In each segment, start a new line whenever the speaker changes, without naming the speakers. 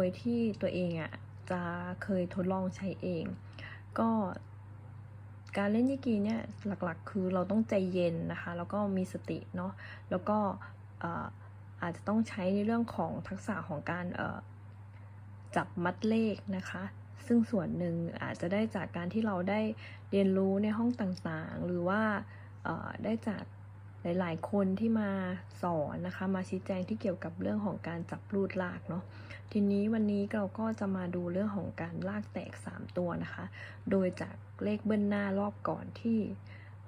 โดยที่ตัวเองอะจะเคยทดลองใช้เอง ก็การเล่นยี่กีเนี่ยหลักๆ คือเราต้องใจเย็นนะคะ แล้วก็มีสติเนาะแล้วก็เอ่อาจจะต้องใช้ในเรื่องของทักษะของการเอจับมัดเลขนะคะ ซึ่งส่วนหนึ่งอาจจะได้จากการที่เราได้เรียนรู้ในห้องต่างๆ หรือว่าอ่อได้จาก หลาย ๆ คนที่มาสอนนะคะ มาชี้แจงที่เกี่ยวกับเรื่องของการจับรูดลากเนาะทีนี้วันนี้เราก็จะมาดูเรื่องของการลากแตก 3 ตัวนะคะ โดยจากเลขเบิ้ลหน้ารอบก่อนที่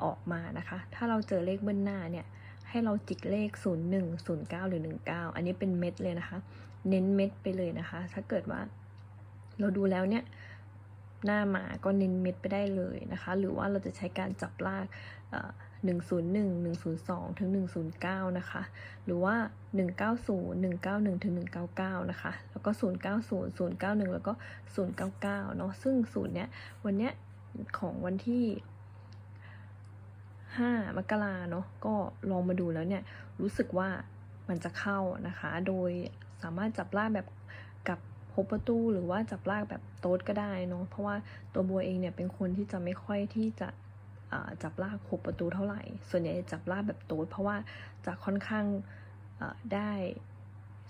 ออกมานะคะ ถ้าเราเจอเลขเบิ้ลหน้าเนี่ยให้เราจิกเลข 01 09 หรือ 19 อันนี้เป็นเม็ดเลยนะคะ เน้นเม็ดไปเลยนะคะ ถ้าเกิดว่าเราดูแล้วเนี่ยหน้าหมาก็เน้นเม็ดไปได้เลยนะคะ หรือว่าเราจะใช้การจับลากเอ่อ 101 102 ถึง 109 นะคะ หรือว่า 190 191 ถึง 199 นะคะ แล้วก็ 090 091 แล้วก็ 099 เนาะ ซึ่งสูตรเนี้ย วันเนี้ยของวันที่ 5 มกราเนาะ ก็ลองมาดูแล้วเนี่ย รู้สึกว่ามันจะเข้านะคะ โดยสามารถจับลากแบบกับฮบประตูหรือว่าจับลากแบบโต๊ดก็ได้เนาะเพราะว่าตัวบัวเองเนี่ยเป็นคนที่จะไม่ค่อยที่จะ จับลากหกประตูเท่าไหร่ ส่วนใหญ่จับลากแบบโต๊ดเพราะว่าจะค่อนข้างได้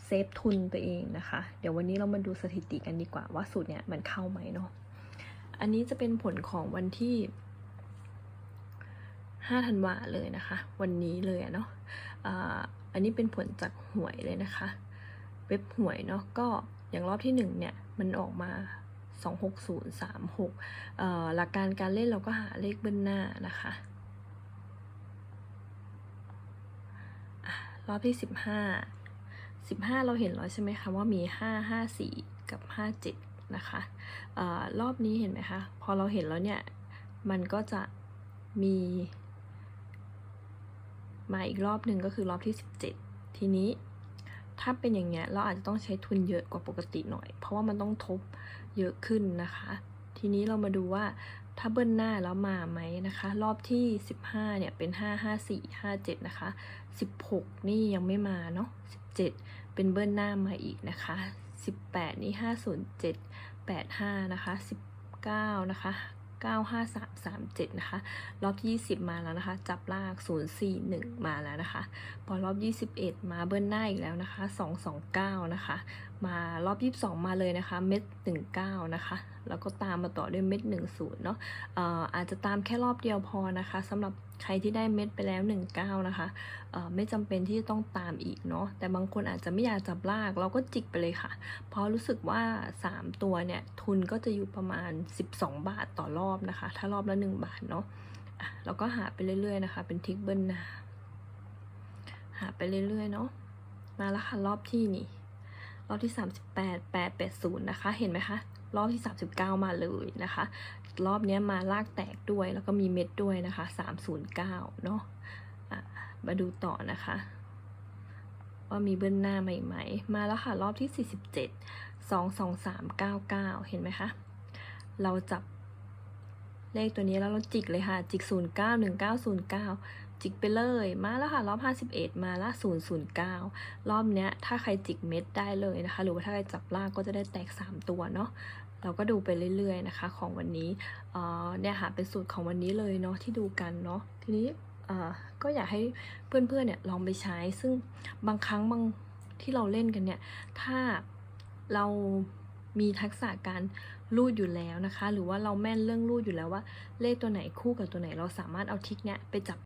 เซฟทุนตัวเองนะคะ เดี๋ยววันนี้เรามาดูสถิติกันดีกว่าว่าสูตรเนี่ยมันเข้าไหมเนาะ อันนี้จะเป็นผลของวันที่5ธันวาเลยนะคะ วันนี้เลยเนาะอันนี้เป็นผลจากหวยเลยนะคะ เว็บหวยเนาะก็อย่างรอบที่1เนี่ยมันออกมา 26036 หลักการการเล่นเราก็หาเลขเบิ้ลหน้านะคะรอบที่ 15 15 เราเห็นแล้วใช่ไหมคะว่ามี 5 5 4 กับ 57 นะคะออรอบนี้เห็นไหมคะ พอเราเห็นแล้วเนี่ย มันก็จะมี มาอีกรอบหนึ่งก็คือรอบที่ 17 ทีนี้ถ้าเป็นอย่างเงี้ยเราอาจจะต้องใช้ทุนเยอะกว่าปกติหน่อย เพราะว่ามันต้องทบ เยอะขึ้นนะคะ ทีนี้เรามาดูว่าถ้าเบิ้ลหน้าแล้วมาไหมนะคะ รอบที่ 15เนี่ยเป็น 5 5 4 5 7 นะคะ 16 นี่ยังไม่มาเนาะ17 เป็นเบิ้ลหน้ามาอีกนะคะ 18 นี่ 507 85 นะคะ 19 นะคะ 95337 นะคะ รอบที่20 มาแล้วนะคะ จับลาก 041 มาแล้วนะคะ พอรอบ 21 มาเบิ้ลหน้าอีกแล้วนะคะ 229 นะคะ มารอบ 22 มาเลยนะคะ เม็ด 19 นะคะ แล้วก็ตามมาต่อด้วยเม็ด 10 เนาะเอ่ออาจจะตามแค่รอบเดียวพอนะคะสำหรับ รที่ได้เม็ดไปแล้ว19นะคะเอ่อไม่จำเป็นที่จะต้องตามอีกเนาะแต่บางคนอาจจะไม่อยากจับลากเราก็จิกไปเลยค่ะ เพราะรู้สึกว่า 3 ตัวเนี่ยทุนก็จะอยู่ประมาณ 12 บาทต่อรอบนะคะ ถ้ารอบละ 1 บาทเนาะเราก็หาไปเรื่อยๆนะคะ เป็นทิกเบิลนาหาไปเรื่อยๆเนาะมาแล้วค่ะรอบที่นี่ รอบที่ 38 880 นะคะ เห็นไหมคะ รอบที่ 39 มาเลยนะคะ รอบนี้มาลากแตกด้วยแล้วก็มีเม็ดด้วยนะคะ 309 เนาะะมาดูต่อนะคะ ว่ามีเบิ้ลหน้าใหม่ๆ มาแล้วค่ะ รอบที่ 47 22399 เห็นไหมคะ เราจับเลขตัวนี้แล้วเราจิกเลยค่ะ จิก 091909 จิกไปเลยมาแล้วค่ะรอบ 51 มาละ009 รอบเนี้ยถ้าใครจิกเม็ดได้เลยนะคะ หรือว่าถ้าใครจับลากก็จะได้แตก 3 ตัวเนาะเราก็ดูไปเรื่อยๆนะคะของวันนี้เนี่ยค่ะเป็นสูตรของวันนี้เลยเนาะที่ดูกันเนาะทีนี้ก็อยากให้เพื่อนๆเนี่ยลองไปใช้ ซึ่งบางครั้งบางที่เราเล่นกันเนี่ยถ้าเรามีทักษะการรูดอยู่แล้วนะคะ หรือว่าเราแม่นเรื่องรูดอยู่แล้วว่าเลขตัวไหนคู่กับตัวไหน เราสามารถเอาทิกเนี้ยไปจับ